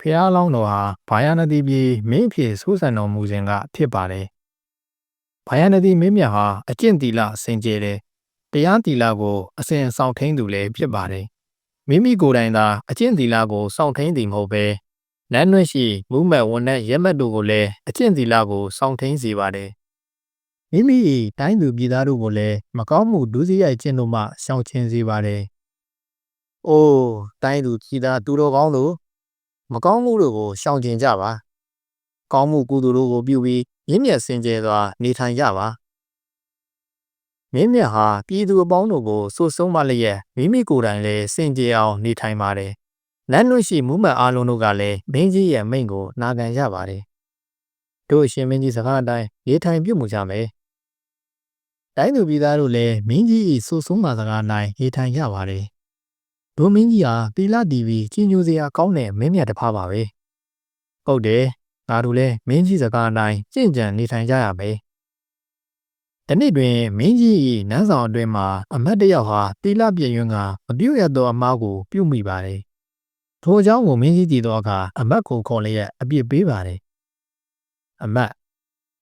ဖျားလောင်းတော်ဟာဘာယာနတိပြည်မင်းဖြစ်ဆိုးဆန်တော်မူစဉ်ကဖြစ်ပါတယ်။ဘာယာနတိမင်းမြတ်ဟာအကျင့်တီလစင်ကြယ်တယ်။တရားတီလကိုအစဉ်အဆောင်ထိန်သူလည်းဖြစ်ပါတယ်။မိမိကိုယ်တိုင်သာအကျင့်တီလကိုစောင့်ထိန်သည်မဟုတ်ဘဲနန်းနှွဲ့ရှိမူးမတ်ဝန်နဲ့ရဲမတ်တို့ကိုလည်းအကျင့်တီလကိုစောင့်ထိန်စေပါတယ်။မိမိ၏တိုင်းသူပြည်သားတို့ကိုလည်းမကောင်းမှုဒုစရိုက်ကျင့်တို့မှရှောင်ကျဉ်စေပါတယ်။အိုးတိုင်းသူပြည်သားသူတော်ကောင်းတို့ မကောင်းမှုတို့ကိုရှောင်ကျဉ်ကြပါ။ကောင်းမှုကုသိုလ်တို့ကိုပြုပြီးရင့်မြတ်စင်ကြယ်စွာနေထိုင်ကြပါ။မင်းမြတ်ဟာပြည်သူအပေါင်းတို့ကိုစိုးဆုံးမလျက်မိမိကိုယ်တိုင်လည်းစင်ကြယ်အောင်နေထိုင်ပါတယ်။လမ်းလွင့်ရှိမူးမတ်အားလုံးတို့ကလည်းမင်းကြီးရဲ့မိန့်ကိုနာခံကြပါတယ်။တို့အရှင်မင်းကြီးစကားအတိုင်းနေထိုင်ပြုမှုကြမယ်။တိုင်းသူပြည်သားတို့လည်းမင်းကြီး၏စိုးဆုံးမစကားနိုင်နေထိုင်ကြပါတယ်။ တို့မင်းကြီးဟာတီလာတီဗီကြီးညိုစရာကောင်းတဲ့မင်းမြတ်တစ်ဖားပါပဲ။ဟုတ်တယ်။ငါတို့လည်းမင်းကြီးစကားအတိုင်းကြင့်ကြံနေထိုင်ကြရမယ်။တနေ့တွင်မင်းကြီး၏နန်းဆောင်အတွင်းမှာအမတ်တယောက်ဟာတီလာပြည့်ရွံ့ကမပြုတ်ရသောအမားကိုပြုတ်မိပါတယ်။ထိုအကြောင်းကိုမင်းကြီးကြည့်သောအခါအမတ်ကိုခေါ်လျက်အပြစ်ပေးပါတယ်။အမတ်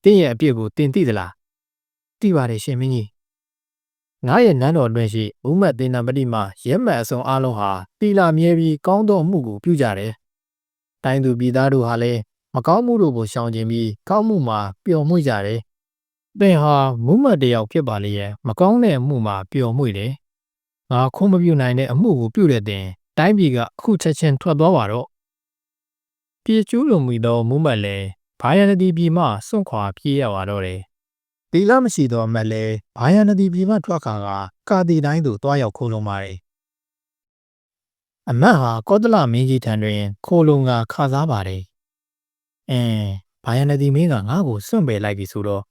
တင်းရဲ့အပြစ်ကိုတင်သိသလား။သိပါတယ်ရှင်မင်းကြီး။ ငါရဲ့နန်းတော်အတွင်းရှိမူးမတ်တင်နံပတိမှရဲမှတ်အစုံအားလုံးဟာတီလာမြဲပြီးကောင်းသောမှုကိုပြုကြတယ်။တိုင်းသူပြည်သားတို့ဟာလည်းမကောင်းမှုတို့ကိုရှောင်ကျဉ်ပြီးကောင်းမှုမှာပျော်မွေ့ကြတယ်။သင်ဟာမူးမတ်တယောက်ဖြစ်ပါလေရဲ့မကောင်းတဲ့အမှုမှာပျော်မွေ့တယ်။ငါခွင့်မပြုနိုင်တဲ့အမှုကိုပြုတဲ့တင်တိုင်းပြည်ကအခုချက်ချင်းထွက်သွားပါတော့။ပြေကျူးလွန်မိသောမူးမတ်လည်းဘာယနဒီပြည်မှစွန့်ခွာပြေးရပါတော့တယ်။ တီလာမရှိသောအမတ်လည်းဘာယနဒီပြည်မှထွက်ခါကကာတီတိုင်းသို့တွားရောက်ခိုးလုံပါတယ်။အမတ်ဟာကောသလမင်းကြီးထံတွင် ခိုးလုံကခါစားပါတယ်။အင်းဘာယနဒီမင်းကငါ့ကိုစွန့်ပယ်လိုက်ပြီဆိုတော့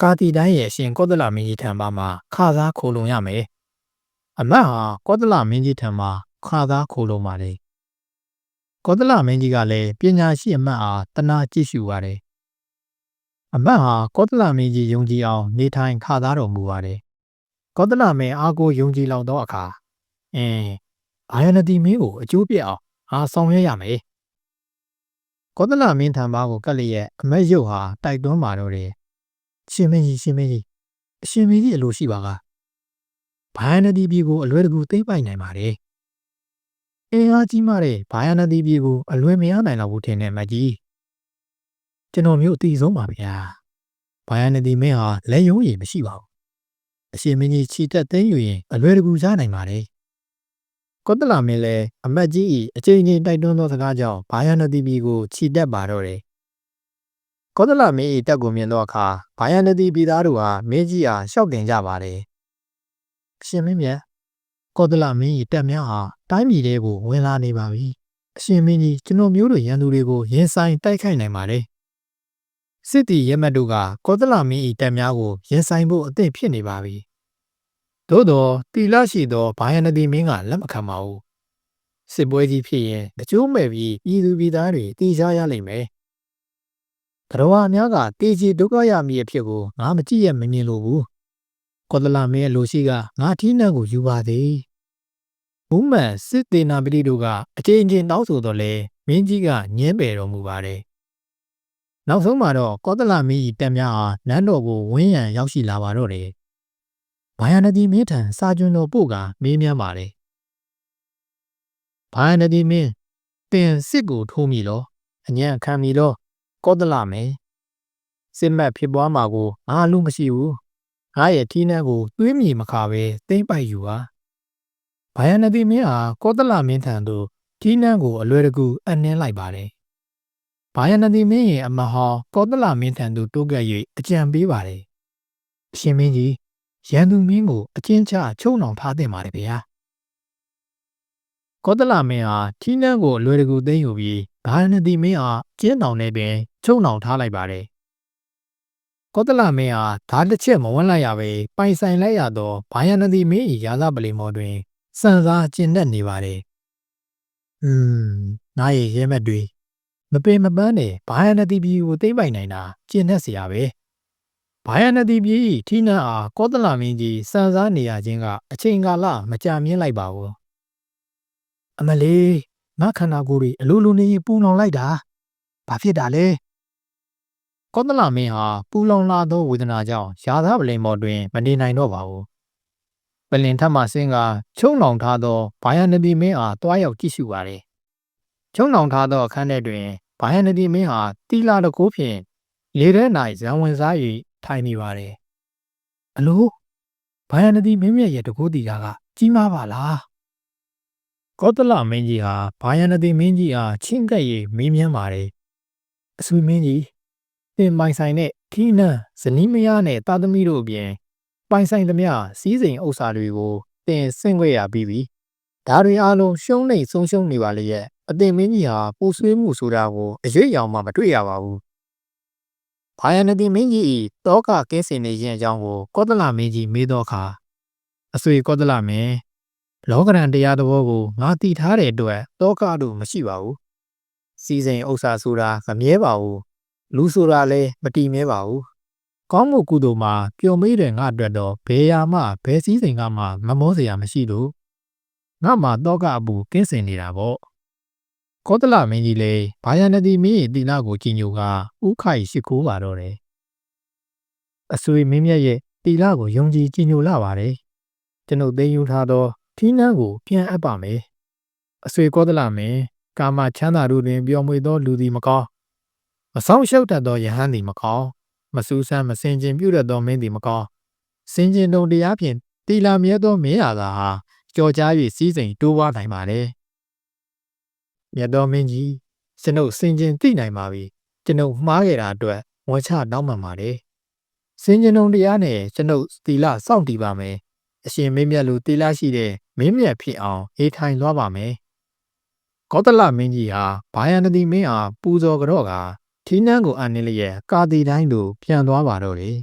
ကာတီတိုင်းရဲ့အရှင်ကောသလမင်းကြီးထံပါမှခါစားခိုးလုံရမယ်။အမတ်ဟာကောသလမင်းကြီးထံမှာခါသားခိုးလုံပါတယ်။ကောသလမင်းကြီးကလည်းပညာရှိအမတ်အားတနာကြည့်ရှုပါတယ်။ အမတ်ဟာကောသလမင်းကြီးယုံကြည်အောင်နေထိုင်ခါသားတော်မူပါတယ်။ကောသလမင်းအားကိုယုံကြည်လောက်သောအခါအင်းအာယနတိမင်းကိုအကျိုးပြအောင်အားဆောင်ရွက်ရမယ်။ကောသလမင်းထံပါကိုကပ်လျက်အမတ်ရုပ်ဟာတိုက်တွန်းပါတော့တယ်။ရှင်မင်းကြီးရှင်မင်းကြီးအရှင်မင်းကြီးအလိုရှိပါကဘာယနတိပြည်ကိုအလွယ်တကူသိမ့်ပိုက်နိုင်ပါတယ်။အင်အားကြီးမားတဲ့ဘာယနတိပြည်ကိုအလွယ်မရနိုင်တော့ဘူးထင်တယ်မကြီး။ ကျွန်တော်မျိုးအတီဆုံးပါဗျာ။ဘာယနတိမင်းဟာလက်ယုံရည်မရှိပါဘူး။အရှင်မင်းကြီးခြိတက်သိမ်းယူရင်အလွယ်တကူရနိုင်ပါတယ်။ကောတလာမင်းလည်းအမတ်ကြီး၏အချိန်ချင်းတိုက်တွန်းသောစကားကြောင့်ဘာယနတိပြည်ကိုခြိတက်ပါတော့တယ်။ကောတလာမင်း၏တက်ကိုမြင်သောအခါဘာယနတိပြည်သားတို့ဟာမင်းကြီးအားရှောက်တင်ကြပါတယ်။အရှင်မင်းမြတ်ကောသလမင်းကြီးတက်များဟာတိုင်းပြည်ထဲကိုဝင်လာနေပါပြီ။အရှင်မင်းကြီးကျွန်တော်မျိုးတို့ရန်သူတွေကိုရင်ဆိုင်တိုက်ခိုက်နိုင်ပါတယ်။ စစ်တီရဲမတ်တို့ကကောသလမင်း၏တက်များကိုရင်ဆိုင်ဖို့အသင့်ဖြစ်နေပါပြီ။သို့တော့တီလရှိသောဘာယနတိမင်းကလက်မခံပါဘူး။စစ်ပွဲကြီးဖြစ်ရင်တကြိုးမဲ့ပြီးပြည်သူပြည်သားတွေတီရှားရလိမ့်မယ်။ကတော်အများကတေချီဒုက္ခရမည်အဖြစ်ကိုငါမကြည့်ရမမြင်လို့ဘူး။ကောသလမင်းရဲ့လိုရှိကငါထီးနှံကိုယူပါသည်မူးမှန်စစ်သေးနာပတိတို့ကအချိန်ချင်းတောင်းဆိုတော့လဲမင်းကြီးကညင်းပယ်တော်မူပါတယ်။ နောက်ဆုံးမှာတော့ကောသလမင်းကြီးတက်များအားနန်းတော်ကိုဝင်းရံရောက်ရှိလာပါတော့တယ်။ဘာယနတိမင်းထံစာကျွန်းတော်ပို့ကမေးမြန်းပါတယ်။ဘာယနတိမင်းတင်စစ်ကိုထိုးမိလောအညံ့ခံမိလောကောသလမင်းစစ်မက်ဖြစ်ပွားမှာကိုအားလုံးမရှိဘူး။ငါရဲ့ထီးနှံကိုသွေးမြေမခါပဲသိမ့်ပိုက်ယူပါ။ဘာယနတိမင်းဟာကောသလမင်းထံသို့ထီးနှံကိုအလွယ်တကူအနှင်းလိုက်ပါတယ်။ ဘာယနတိမင်းရဲ့အမဟောကောသလမင်းထံသို့တိုးကပ်၍အကြံပေးပါတယ်။အရှင်မင်းကြီးရန်သူမင်းကိုအချင်းချချုံနှောင်ထားသင့်ပါတယ်ဗျာ။ကောသလမင်းဟာထီးနှံကိုအလွယ်တကူသိမ်းယူပြီးဘာယနတိမင်းဟာကျင်းတောင်ထဲပင်ချုံနှောင်ထားလိုက်ပါတယ်။ကောသလမင်းဟာဓာတ်တစ်ချက်မဝန်းလိုက်ရပဲပိုင်ဆိုင်လိုက်ရသောဘာယနတိမင်း၏ရာဇပလီမော်တွင်စံစားကျင်တတ်နေပါတယ်။อืมငါရဲ့ရဲမက်တွေ မပင်မပန်းနဲ့ဘာယနတိပြည်ကိုသိမ့်ပိုင်နိုင်တာကျင့်သက်စရာပဲဘာယနတိပြည်ထိနှံ့အားကောသလမင်းကြီးစံစားနေရခြင်းကအချိန်ကာလမကြာမြင့်လိုက်ပါဘူးအမလေးငါခန္ဓာကိုယ်ကြီးအလိုလိုနေပူလောင်လိုက်တာဘာဖြစ်တာလဲကောသလမင်းဟာပူလောင်လာသောဝေဒနာကြောင့်ရာသပလင်ပေါ်တွင်မနေနိုင်တော့ပါဘူးပလင်ထမဆင်းကချုံလောင်ထားသောဘာယနတိမင်းအားတွားရောက်ကြည့်ရှုပါလေချုံလောင်ထားသောအခန်းထဲတွင် ဘာယနဒီမင်းဟာတီလာတကိုးဖြင့်လေထဲ၌ဇံဝင်စား၍ထိုင်နေပါတယ်အလိုဘာယနဒီမင်းမြတ်ရဲ့တကူတီကကကြီးမားပါလား။ကောသလမင်းကြီးဟာဘာယနဒီမင်းကြီးအားချင်းကပ်၍မေးမြန်းပါတယ်အဆွေမင်းကြီး။သင်ပိုင်ဆိုင်တဲ့ခီးနန်းဇနီးမယားနဲ့တာသမီတို့အပြင်ပိုင်ဆိုင်သမျှစီးစိမ်ဥစ္စာတွေကိုသင်ဆင့်ခွင့်ရပြီးပြီ။ဒါတွေအားလုံးရှုံးနေဆုံးရှုံးနေပါလေရဲ့အသင်မင်းကြီးဟာပူဆွေးမှုဆိုတာကိုအရွေ့ရောင်မှမတွေ့ရပါဘူး။ဘာယနတိမင်းကြီး၏တောကကင်းစင်နေခြင်းအကြောင်းကိုကောသလမင်းကြီးမေးတော့အခါအဆွေကောသလမင်းလောကရန်တရားသဘောကိုငါတည်ထားတဲ့အတွက်တောကတို့မရှိပါဘူး။စီစဉ်ဥစ္စာဆိုတာမမြဲပါဘူး။လူဆိုတာလည်းမတည်မြဲပါဘူး။ကောင်းမှုကုသိုလ်မှာပျော်မေးတဲ့ငါအတွက်တော့ဘယ်ရာမှဘယ်စည်းစိမ်ကမှမမောစရာမရှိလို့ငါမှတောကအပူကင်းစင်နေတာပေါ့။ ကောသလမင်းကြီးလည်းဘာယနတိမင်းရဲ့တိလကိုကြည်ညိုကဥခိုင်ရှိခိုးပါတော့တယ်။အဆွေမင်းမြတ်ရဲ့တိလကိုယုံကြည်ကြည်ညိုလာပါတယ်။ကျွန်ုပ်သိမ်းယူထားသောထီးနှန်းကိုပြန်အပ်ပါမယ်။အဆွေကောသလမင်းကာမချမ်းသာတို့တွင်ပျော်မွေသောလူသည်မကောင်းမဆောင်ရှုပ်တတ်သောယဟန်သည်မကောင်းမစူးစမ်းမစင်ကျင်ပြုတတ်သောမင်းသည်မကောင်းစင်ကျင်တုံတရားဖြင့်တီလာမြဲသောမင်းရာသာဟာကြော်ကြား၍စီးစိမ်တိုးပွားနိုင်ပါလေ မြတ်တော်မင်းကြီးကျွန်ုပ်စင်ကျင်သိနိုင်ပါပြီကျွန်ုပ်မှားခဲ့တာအတွက်ဝန်ချတောင်းပန်ပါတယ်စင်ကျင်တုံတရားနဲ့ကျွန်ုပ်တီလာစောင့်တည်ပါမယ်အရှင်မင်းမြတ်လူတီလာရှိတဲ့မင်းမြတ်ဖြစ်အောင်အေးထိုင်လွှားပါမယ်ကောသလမင်းကြီးဟာဘာယန္တိမင်းအားပူဇော်ကြော့ကထီးနှန်းကိုအန်နေလျက်ကာတီတိုင်းသို့ပြန်သွားပါတော့တယ်